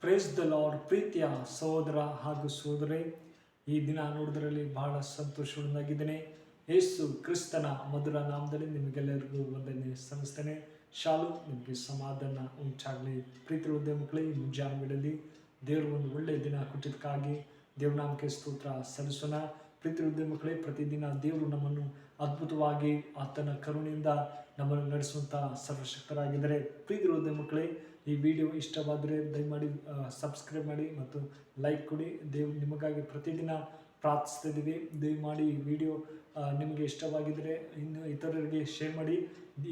Praise the lord ಪ್ರೀತಿಯ ಸಹೋದರ ಹಾಗೂ ಸಹೋದರಿ, ಈ ದಿನ ನೋಡಿದ್ರಲ್ಲಿ ಬಹಳ ಸಂತೋಷವನ್ನಾಗಿದ್ದೇನೆ. ಯೇಸು ಕ್ರಿಸ್ತನ ಮಧುರ ನಾಮದಲ್ಲಿ ನಿಮಗೆಲ್ಲರಿಗೂ ಒಂದನೇ ಸಲ್ಲಿಸ್ತೇನೆ. ಶಾಲು, ನಿಮಗೆ ಸಮಾಧಾನ ಉಂಟಾಗಲಿ. ಪ್ರೀತಿ ಉದ್ಯಮಗಳೇ ಈ ಮುಂಜಾನೆ ವೇಳೆಯಲ್ಲಿ ದೇವರು ಒಂದು ಒಳ್ಳೆಯ ದಿನ ಕೊಟ್ಟಿದ್ದಕ್ಕಾಗಿ ದೇವ್ರ ನಾಮಕ್ಕೆ ಸ್ತೋತ್ರ ಸಲ್ಲಿಸೋಣ. ಪ್ರೀತಿ ಮಕ್ಕಳೇ, ಪ್ರತಿದಿನ ದೇವರು ನಮ್ಮನ್ನು ಅದ್ಭುತವಾಗಿ ಆತನ ಕರುಣೆಯಿಂದ ನಮ್ಮನ್ನು ನಡೆಸುವಂಥ ಸರ್ವಶಕ್ತರಾಗಿದ್ದಾರೆ. ಪ್ರೀತಿ ಮಕ್ಕಳೇ, ಈ ವಿಡಿಯೋ ಇಷ್ಟವಾದರೆ ದಯಮಾಡಿ ಸಬ್ಸ್ಕ್ರೈಬ್ ಮಾಡಿ ಮತ್ತು ಲೈಕ್ ಕೊಡಿ. ದೇವ್, ನಿಮಗಾಗಿ ಪ್ರತಿದಿನ ಪ್ರಾರ್ಥಿಸ್ತಿದ್ದೀವಿ ದಯಮಾಡಿ ಈ ವಿಡಿಯೋ ನಿಮಗೆ ಇಷ್ಟವಾಗಿದ್ದರೆ ಇನ್ನು ಇತರರಿಗೆ ಶೇರ್ ಮಾಡಿ.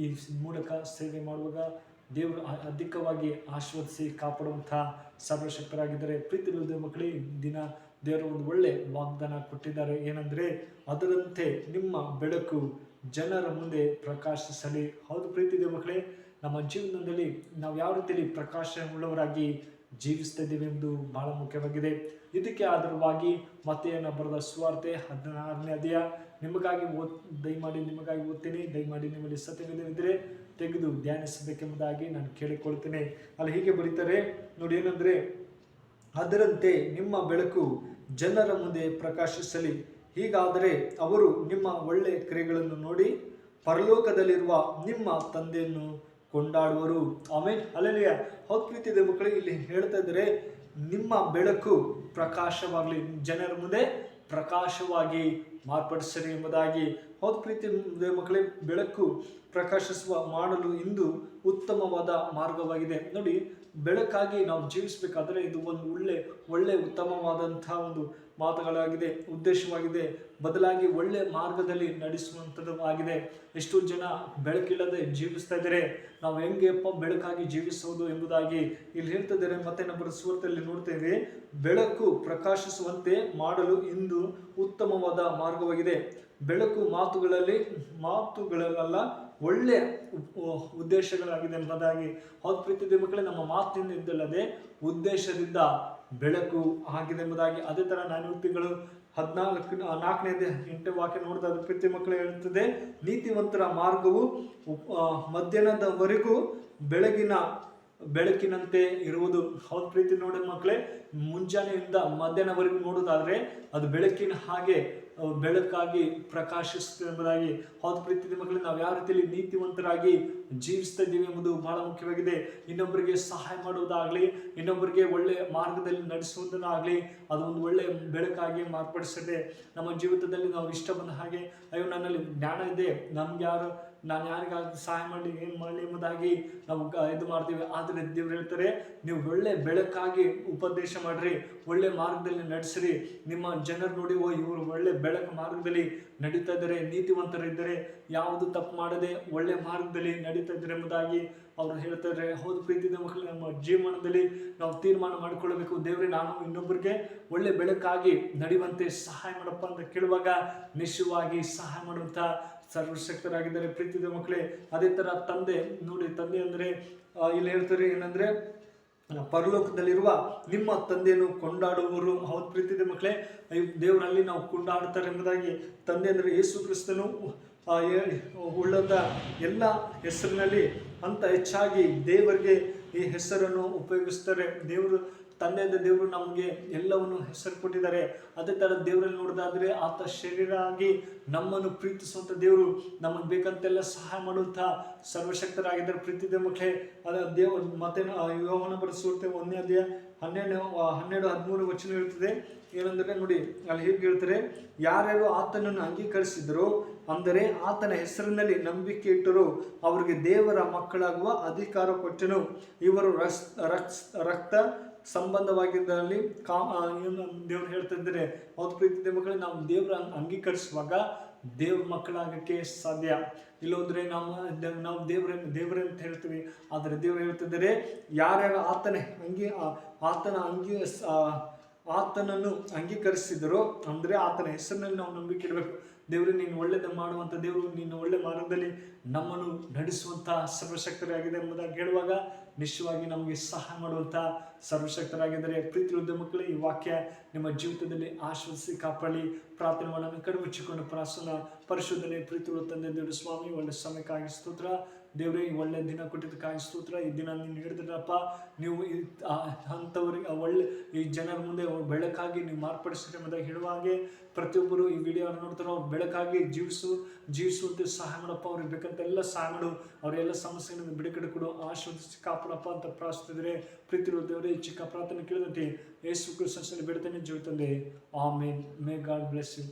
ಈ ಮೂಲಕ ಸೇವೆ ಮಾಡುವಾಗ ದೇವರು ಅಧಿಕವಾಗಿ ಆಶ್ವದಿಸಿ ಕಾಪಾಡುವಂಥ ಸರ್ವಶಕ್ತರಾಗಿದ್ದಾರೆ. ಪ್ರೀತಿ ಮಕ್ಕಳೇ ಈ ದಿನ ದೇವರು ಒಂದು ಒಳ್ಳೆ ವಾಗ್ದಾನ ಕೊಟ್ಟಿದ್ದಾರೆ. ಏನಂದರೆ, ಅದರಂತೆ ನಿಮ್ಮ ಬೆಳಕು ಜನರ ಮುಂದೆ ಪ್ರಕಾಶಿಸಲಿ. ಹೌದು ಪ್ರೀತಿ ಮಕ್ಕಳೇ, ನಮ್ಮ ಜೀವನದಲ್ಲಿ ನಾವು ಯಾವ ರೀತಿಯಲ್ಲಿ ಪ್ರಕಾಶ ಉಳ್ಳವರಾಗಿ ಜೀವಿಸ್ತಾ ಎಂಬುದು ಬಹಳ ಮುಖ್ಯವಾಗಿದೆ. ಇದಕ್ಕೆ ಆಧಾರವಾಗಿ ಮತ್ತೆಯನ್ನು ಬರೆದ ಸುವಾರ್ತೆ ಹದಿನಾರನೇ ಅಧ್ಯಾಯ ನಿಮಗಾಗಿ ಓದ್ ದಯಮಾಡಿ ನಿಮಗಾಗಿ ಓದ್ತೀನಿ, ದಯಮಾಡಿ ನಿಮ್ಮಲ್ಲಿ ಸತ್ಯವಿದ್ದರೆ ತೆಗೆದು ಧ್ಯಾನಿಸಬೇಕೆಂಬುದಾಗಿ ನಾನು ಕೇಳಿಕೊಳ್ತೇನೆ. ಅಲ್ಲಿ ಹೀಗೆ ಬರೀತಾರೆ ನೋಡಿ ಏನಂದರೆ ಅದರಂತೆ ನಿಮ್ಮ ಬೆಳಕು ಜನರ ಮುಂದೆ ಪ್ರಕಾಶಿಸಲಿ. ಹೀಗಾದರೆ ಅವರು ನಿಮ್ಮ ಒಳ್ಳೆಯ ಕ್ರಿಯೆಗಳನ್ನು ನೋಡಿ, ಪರಲೋಕದಲ್ಲಿರುವ ನಿಮ್ಮ ತಂದೆಯನ್ನು ಕೊಂಡಾಡುವರು. ಆಮೇಲೆ ಅಲ್ಲಲ್ಲಿಯ ಹೌದು ಪ್ರೀತಿದೆ ಮಕ್ಕಳಿಗೆ ಇಲ್ಲಿ ಹೇಳ್ತಾ ಇದ್ದಾರೆ, ನಿಮ್ಮ ಬೆಳಕು ಪ್ರಕಾಶವಾಗಲಿ. ಜನರ ಮುಂದೆ ಪ್ರಕಾಶವಾಗಿ ಮಾರ್ಪಡಿಸಲಿ ಎಂಬುದಾಗಿ ಹೌದು ಪ್ರೀತಿ ಮಕ್ಕಳೇ ಬೆಳಕು ಪ್ರಕಾಶಿಸುವ ಮಾಡಲು ಇಂದು ಉತ್ತಮವಾದ ಮಾರ್ಗವಾಗಿದೆ. ನೋಡಿ ಬೆಳಕಾಗಿ ನಾವು ಜೀವಿಸಬೇಕಾದ್ರೆ ಇದು ಒಂದು ಒಳ್ಳೆ ಒಳ್ಳೆ ಉತ್ತಮವಾದಂಥ ಒಂದು ಮಾತುಗಳಾಗಿದೆ. ಉದ್ದೇಶವಾಗಿದೆ. ಬದಲಾಗಿ ಒಳ್ಳೆ ಮಾರ್ಗದಲ್ಲಿ ನಡೆಸುವಂಥದ್ದು ಆಗಿದೆ. ಎಷ್ಟೋ ಜನ ಬೆಳಕಿಲ್ಲದೆ ಜೀವಿಸ್ತಾ ಇದ್ದಾರೆ. ನಾವು ಹೆಂಗೆಪ್ಪ ಬೆಳಕಾಗಿ ಜೀವಿಸೋದು ಎಂಬುದಾಗಿ ಇಲ್ಲಿ ಹೇಳ್ತಿದ್ದಾರೆ. ಮತ್ತೆ ನಮ್ಮ ಸುವರ್ತಲ್ಲಿ ನೋಡ್ತೇವೆ, ಬೆಳಕು ಪ್ರಕಾಶಿಸುವಂತೆ ಮಾಡಲು ಇಂದು ಉತ್ತಮವಾದ ಮಾರ್ಗವಾಗಿದೆ. ಬೆಳಕು ಮಾತುಗಳಲ್ಲಿ ಮಾತುಗಳಲ್ಲ ಒಳ್ಳೆಯ ಉದ್ದೇಶಗಳಾಗಿದೆ ಎಂಬುದಾಗಿ ಹೌದು ಪ್ರೀತಿ ಮಕ್ಕಳೇ, ನಮ್ಮ ಮಾತಿನಿಂದ ಇದ್ದಲ್ಲದೆ ಉದ್ದೇಶದಿಂದ ಬೆಳಕು ಆಗಿದೆ ಎಂಬುದಾಗಿ. ಅದೇ ಥರ ತಿಂಗಳು ಹದಿನಾಲ್ಕು ನಾಲ್ಕನೇ ಎಂಟು ವಾಕ್ಯ ನೋಡಿದ ಪ್ರೀತಿ ಮಕ್ಕಳು ಹೇಳುತ್ತದೆ, ನೀತಿವಂತರ ಮಾರ್ಗವು ಮಧ್ಯಾಹ್ನದವರೆಗೂ ಬೆಳಗಿನ, ಬೆಳಕಿನಂತೆ ಇರುವುದು. ಹೌದು ಪ್ರೀತಿ ನೋಡಿದ ಮಕ್ಕಳೇ, ಮುಂಜಾನೆಯಿಂದ ಮಧ್ಯಾಹ್ನವರೆಗೂ ನೋಡೋದಾದ್ರೆ ಅದು ಬೆಳಕಿನ ಹಾಗೆ ಬೆಳಕಾಗಿ ಪ್ರಕಾಶಿಸುತ್ತದೆ ಎಂಬುದಾಗಿ ಹೌದು ಪ್ರೀತಿ ಮಕ್ಕಳೇ ನಾವು ಯಾವ ರೀತಿಯಲ್ಲಿ ನೀತಿವಂತರಾಗಿ ಜೀವಿಸ್ತಾ ಇದ್ದೀವಿ ಎಂಬುದು ಬಹಳ ಮುಖ್ಯವಾಗಿದೆ. ಇನ್ನೊಬ್ಬರಿಗೆ ಸಹಾಯ ಮಾಡುವುದಾಗಲಿ, ಇನ್ನೊಬ್ಬರಿಗೆ ಒಳ್ಳೆಯ ಮಾರ್ಗದಲ್ಲಿ ನಡೆಸುವುದನ್ನಾಗಲಿ ಅದೊಂದು ಒಳ್ಳೆಯ ಬೆಳಕಾಗಿ ಮಾರ್ಪಡಿಸದೆ ನಮ್ಮ ಜೀವಿತದಲ್ಲಿ ನಾವು ಇಷ್ಟ ಬಂದ ಹಾಗೆ, ಅಯ್ಯೋ ನನ್ನಲ್ಲಿ ಜ್ಞಾನ ಇದೆ, ನಮ್ಗೆ ಯಾರು ನಾನು ಯಾರಿಗಾದ್ರೂ ಸಹಾಯ ಮಾಡಲಿ, ಏನು ಮಾಡಲಿ ಎಂಬುದಾಗಿ ನಾವು ಇದು ಮಾಡ್ತೀವಿ. ಆದರೆ ದೇವ್ರು ಹೇಳ್ತಾರೆ, ನೀವು ಒಳ್ಳೆ ಬೆಳಕಾಗಿ ಉಪದೇಶ ಮಾಡ್ರಿ, ಒಳ್ಳೆ ಮಾರ್ಗದಲ್ಲಿ ನಡೆಸ್ರಿ. ನಿಮ್ಮ ಜನರು ನೋಡಿ, ಓ, ಇವರು ಒಳ್ಳೆ ಬೆಳಕು ಮಾರ್ಗದಲ್ಲಿ ನಡೀತಾ ಇದ್ದಾರೆ, ನೀತಿವಂತರಿದ್ದಾರೆ. ಯಾವುದು ತಪ್ಪು ಮಾಡದೆ ಒಳ್ಳೆ ಮಾರ್ಗದಲ್ಲಿ ನಡೀತಾ ಇದ್ದಾರೆ ಎಂಬುದಾಗಿ ಅವರು ಹೇಳ್ತಾರೆ ಹೌದು ಪ್ರೀತಿದ ಮಕ್ಕಳು, ನಮ್ಮ ಜೀವನದಲ್ಲಿ ನಾವು ತೀರ್ಮಾನ ಮಾಡಿಕೊಳ್ಳಬೇಕು. ದೇವರೇ, ನಾನು ಇನ್ನೊಬ್ಬರಿಗೆ ಒಳ್ಳೆ ಬೆಳಕಾಗಿ ನಡೆಯುವಂತೆ ಸಹಾಯ ಮಾಡಪ್ಪ ಅಂತ ಕೇಳುವಾಗ ನಿಶ್ಚಯವಾಗಿ ಸಹಾಯ ಮಾಡುವಂಥ ಸರ್ವಶಕ್ತರಾಗಿದ್ದಾರೆ. ಪ್ರೀತಿದ ಮಕ್ಕಳೇ, ಅದೇ ಥರ ತಂದೆ, ನೋಡಿ ತಂದೆ ಅಂದರೆ ಇಲ್ಲಿ ಹೇಳ್ತಾರೆ ಏನಂದರೆ ಪರಲೋಕದಲ್ಲಿರುವ ನಿಮ್ಮ ತಂದೆಯನ್ನು ಕೊಂಡಾಡುವವರು. ಹೌದು ಪ್ರೀತಿದ ಮಕ್ಕಳೇ ದೇವರಲ್ಲಿ ನಾವು ಕೊಂಡಾಡ್ತಾರೆ ಎಂಬುದಾಗಿ ತಂದೆ ಅಂದರೆ ಯೇಸು ಕ್ರಿಸ್ತನು ಉಳ್ಳದ ಎಲ್ಲ ಹೆಸರಿನಲ್ಲಿ ಅಂತ ಹೆಚ್ಚಾಗಿ ದೇವರಿಗೆ ಈ ಹೆಸರನ್ನು ಉಪಯೋಗಿಸ್ತಾರೆ. ದೇವರು ತಂದೆಯಿಂದ ದೇವರು ನಮಗೆ ಎಲ್ಲವನ್ನು ಹೆಸರು ಕೊಟ್ಟಿದ್ದಾರೆ. ಅದೇ ಥರ ದೇವರಲ್ಲಿ ನೋಡೋದಾದರೆ ಆತ ಶರೀರ ಆಗಿ ನಮ್ಮನ್ನು ಪ್ರೀತಿಸುವಂಥ ದೇವರು ನಮಗೆ ಬೇಕಂತೆಲ್ಲ ಸಹಾಯ ಮಾಡುವಂಥ ಸರ್ವಶಕ್ತರಾಗಿದ್ದಾರೆ. ಪ್ರೀತಿ ಮಕ್ಕಳೇ, ಅದ ದೇವ, ಮತ್ತೆ ಯೋಹನ ಬರೆಸುತ್ತೆ ಒಂದನೇ ಅಧ್ಯಾಯ ಹನ್ನೆರಡು ಹನ್ನೆರಡು ಹದಿಮೂರು ವಚನ ಹೇಳ್ತದೆ. ಏನಂದ್ರೆ ನೋಡಿ, ಅಲ್ಲಿ ಹೇಗೆ ಹೇಳ್ತಾರೆ, ಯಾರ್ಯಾರು ಆತನನ್ನು ಅಂಗೀಕರಿಸಿದ್ರು, ಅಂದರೆ ಆತನ ಹೆಸರಿನಲ್ಲಿ ನಂಬಿಕೆ ಇಟ್ಟರು, ಅವರಿಗೆ ದೇವರ ಮಕ್ಕಳಾಗುವ ಅಧಿಕಾರ ಕೊಟ್ಟನು. ಇವರು ರಕ್ತ ಸಂಬಂಧವಾಗಿದ್ದಲ್ಲಿ ಕಾ ಏನು ದೇವ್ರು ಹೇಳ್ತಿದ್ದಾರೆ ಹೌದು ಪ್ರೀತಿ ಮಕ್ಕಳೇ ನಾವು ದೇವರ ಅಂಗೀಕರಿಸುವಾಗ ದೇವ್ರ ಮಕ್ಕಳಾಗಕ್ಕೆ ಸಾಧ್ಯ. ಇಲ್ಲೋದ್ರೆ ನಾವು ನಾವು ನಾವು ದೇವ್ರ ದೇವ್ರೆ ಅಂತ ಹೇಳ್ತೀವಿ. ಆದರೆ ದೇವ್ರು ಹೇಳ್ತಿದ್ದಾರೆ ಯಾರ್ಯಾರು ಆತನೇ ಅಂಗಿ ಆತನ ಅಂಗಿ ಆತನನ್ನು ಅಂಗೀಕರಿಸಿದರೋ, ಅಂದರೆ ಆತನ ಹೆಸರಿನಲ್ಲಿ ನಾವು ನಂಬಿಕೆ ಇಡಬೇಕು. ದೇವರು, ನೀನು ಒಳ್ಳೆಯದ ಮಾಡುವಂಥ ದೇವರು, ನೀನು ಒಳ್ಳೆ ಮಾರ್ಗದಲ್ಲಿ ನಮ್ಮನ್ನು ನಡೆಸುವಂಥ ಸರ್ವಶಕ್ತರಾಗಿದೆ ಎಂಬುದಾಗಿ ಹೇಳುವಾಗ ನಿಶ್ಚಯವಾಗಿ ನಮಗೆ ಸಹಾಯ ಮಾಡುವಂಥ ಸರ್ವಶಕ್ತರಾಗಿದ್ದಾರೆ. ಪ್ರೀತಿ ಉದ್ಯಮಕ್ಕಳೇ ಈ ವಾಕ್ಯ ನಿಮ್ಮ ಜೀವಿತದಲ್ಲಿ ಆಶ್ವಾಸಿ ಕಾಪಾಡಿ ಪ್ರಾರ್ಥನೆ ಮಾಡೋಣ ಕಡಿಮೆ ಮುಚ್ಚಿಕೊಂಡು ಪ್ರಾಸನ ಪರಿಶೋಧನೆ ಪ್ರೀತಿ ತಂದೆ ದೇವರು, ಸ್ವಾಮಿ, ಒಳ್ಳೆ ಸಮಯಕ್ಕಾಗಿ ಸ್ತೋತ್ರ. ದೇವರೇ ಒಳ್ಳೆ ದಿನ ಕೊಟ್ಟಿದ್ದಕ್ಕಾಗಿ ಸ್ತೋತ್ರ, ಈ ದಿನ ನೀನು ಹಿಡಿದ್ರಪ್ಪ ನೀವು ಅಂಥವ್ರಿಗೆ ಒಳ್ಳೆ, ಈ ಜನರ ಮುಂದೆ ಬೆಳಕಾಗಿ ನೀವು ಮಾರ್ಪಡಿಸಿದ್ರೆ ಮತ್ತೆ ಹೇಳುವ ಹಾಗೆ, ಪ್ರತಿಯೊಬ್ಬರು ಈ ವಿಡಿಯೋ ನೋಡ್ತಾರೆ, ಅವ್ರು ಬೆಳಕಾಗಿ ಜೀವಿಸು, ಜೀವಿಸುವಂತೆ ಸಹಾಯ ಮಾಡಪ್ಪ, ಅವ್ರಿಗೆ ಬೇಕಂತ ಎಲ್ಲ ಸಹಾಯ ಮಾಡು ಅವರೆಲ್ಲ ಸಮಸ್ಯೆಗಳನ್ನು ಬಿಡುಗಡೆ ಕೊಡು, ಆಶೀರ್ವದಿಸಿ ಕಾಪಾಡಪ್ಪ ಅಂತ ಪ್ರಾರ್ಥಿಸಿದ್ರೆ ಪ್ರೀತಿ ದೇವರೇ, ಈ ಚಿಕ್ಕ ಪ್ರಾರ್ಥನೆ ಕೇಳಿದಂತೆ, ಯೇಸು ಕ್ರಿಸ್ತನಲ್ಲಿ ಬಿಡ್ತಾನೆ ಜೀವಿತಂದೆ amen. May God bless you